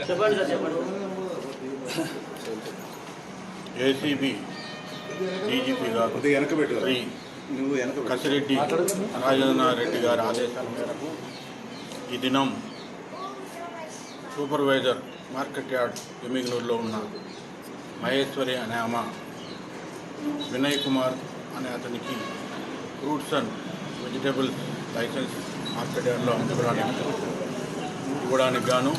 చెప్పండి సార్ చెప్పండి ACB DGP గారు శ్రీ నువ్వు వెనక పెట్టు. కసిరెడ్డి రాజేంద్రనాథ్ గారి ఆదేశాల మేరకు ఈ దినం సూపర్వైజర్ మార్కెట్ యార్డ్ ఎమిగ్నూరులో ఉన్న మహేశ్వరి అనే ఆమె వినయ్ కుమార్ అనే అతనికి fruits and vegetables license market యార్డ్లో అందుకోవడానికి ఇవ్వడానికి గాను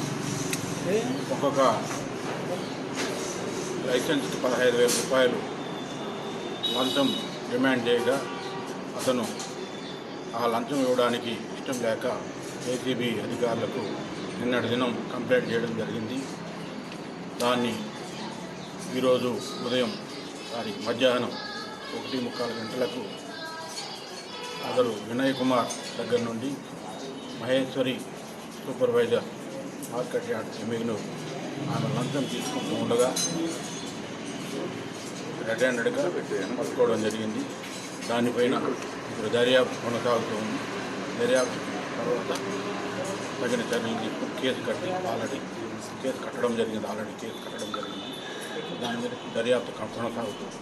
ఒక్కొక్క లైసెన్స్కి పదహైదు వేల రూపాయలు లంచం డిమాండ్ చేయగా అతను ఆ లంచం ఇవ్వడానికి ఇష్టం లేక ఏసీబీ అధికారులకు నిన్నటి దినం కంప్లైంట్ చేయడం జరిగింది. దాన్ని ఈరోజు ఉదయం సారీ మధ్యాహ్నం ఒకటి ముక్కాలు గంటలకు అతడు వినయ్ కుమార్ దగ్గర నుండి Maheshwari supervisor market yard Yemmiganur ఆమె లంచం తీసుకుంటూ ఉండగా రెడ్ హ్యాండెడ్గా పట్టుకోవడం జరిగింది. దానిపైన ఇప్పుడు దర్యాప్తు కొనసాగుతూ ఉంది. దర్యాప్తు తర్వాత తగిన చర్యలు తీసుకుని కేసు కట్టి ఆల్రెడీ కేసు కట్టడం జరిగింది. ఆల్రెడీ కేసు కట్టడం జరిగింది. దాని మీద దర్యాప్తు కొనసాగుతుంది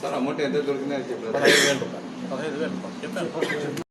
సార్ అమౌంట్ ఎంత దొరికిందని చెప్పారు? పదహైదు వేల రూపాయలు. పదహైదు వేల రూపాయలు. చెప్పాను.